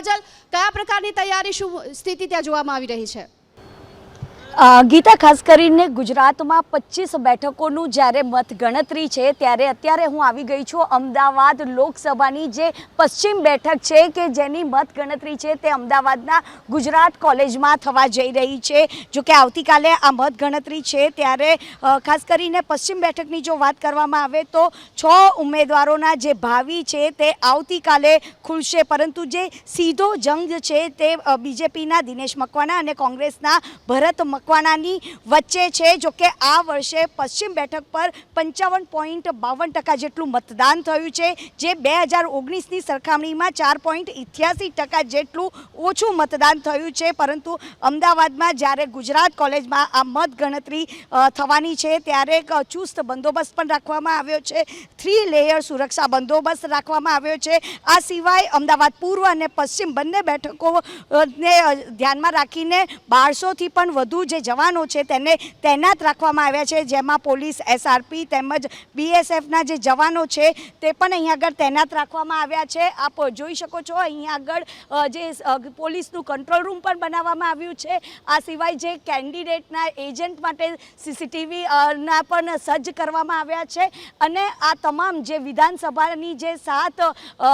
કાજલ કયા પ્રકારની તૈયારી શું સ્થિતિ ત્યાં જોવામાં આવી રહી છે? ગીતા, ખાસ કરીને ગુજરાતમાં પચીસ બેઠકોનું જ્યારે મતગણતરી છે, ત્યારે અત્યારે હું આવી ગઈ છું અમદાવાદ લોકસભાની જે પશ્ચિમ બેઠક છે કે જેની મતગણતરી છે તે અમદાવાદના ગુજરાત કોલેજમાં થવા જઈ રહી છે. જો કે આવતીકાલે આ મતગણતરી છે, ત્યારે ખાસ કરીને પશ્ચિમ બેઠકની જો વાત કરવામાં આવે તો છ ઉમેદવારોના જે ભાવિ છે તે આવતીકાલે ખુલશે. પરંતુ જે સીધો જંગ છે તે બીજેપીના દિનેશ મકવાણા અને કોંગ્રેસના ભરત મકવાણાની વચ્ચે છે જો કે આ વર્ષે પશ્ચિમ બેઠક પર પંચાવન પોઈન્ટ બાવન ટકા જેટલું મતદાન થયું છે જે બે હજાર ઓગણીસની સરખામણીમાં ચાર પોઈન્ટ ઇઠ્યાસી ટકા જેટલું ઓછું મતદાન થયું છે પરંતુ અમદાવાદમાં જ્યારે ગુજરાત કોલેજમાં આ મતગણતરી થવાની છે ત્યારે એક ચુસ્ત બંદોબસ્ત પણ રાખવામાં આવ્યો છે થ્રી લેયર સુરક્ષા બંદોબસ્ત રાખવામાં આવ્યો છે આ સિવાય અમદાવાદ પૂર્વ અને પશ્ચિમ બંને બેઠકો અ, ને અ, ધ્યાનમાં રાખીને બારસોથી પણ વધુ જે જવાનો છે તેને તૈનાત રાખવામાં આવ્યા છે. જેમાં પોલીસ એસઆરપી તેમજ બીએસએફના જે જવાનો છે તે પણ અહીં આગળ તૈનાત રાખવામાં આવ્યા છે. આપ જોઈ શકો છો, અહીં આગળ જે પોલીસનું કંટ્રોલ રૂમ પણ બનાવવામાં આવ્યું છે. આ સિવાય જે કેન્ડિડેટના એજન્ટ માટે સીસીટીવી ના પણ સજ્જ કરવામાં આવ્યા છે. અને આ તમામ જે વિધાનસભાની જે સાત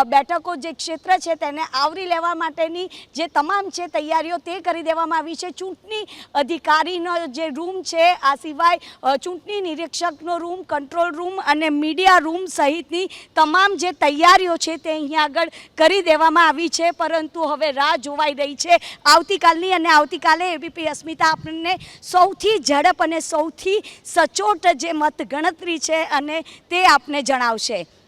બેઠકો જે ક્ષેત્ર છે તેને આવરી લેવા માટેની જે તમામ છે તૈયારીઓ તે કરી દેવામાં આવી છે. ચૂંટણી અધિકારીનો જે રૂમ છે, આ સિવાય ચૂંટણી નિરીક્ષકનો રૂમ, કંટ્રોલ રૂમ અને મીડિયા રૂમ સહિતની તમામ જે તૈયારીઓ છે તે અહીંયા આગળ કરી દેવામાં આવી છે. પરંતુ હવે રાહ જોવાઈ રહી છે. આવતીકાલની અને આવતીકાલે એબીપી અસ્મિતા આપણને સૌથી ઝડપ અને સૌથી સચોટ જે મતગણતરી છે અને તે આપને જણાવશે.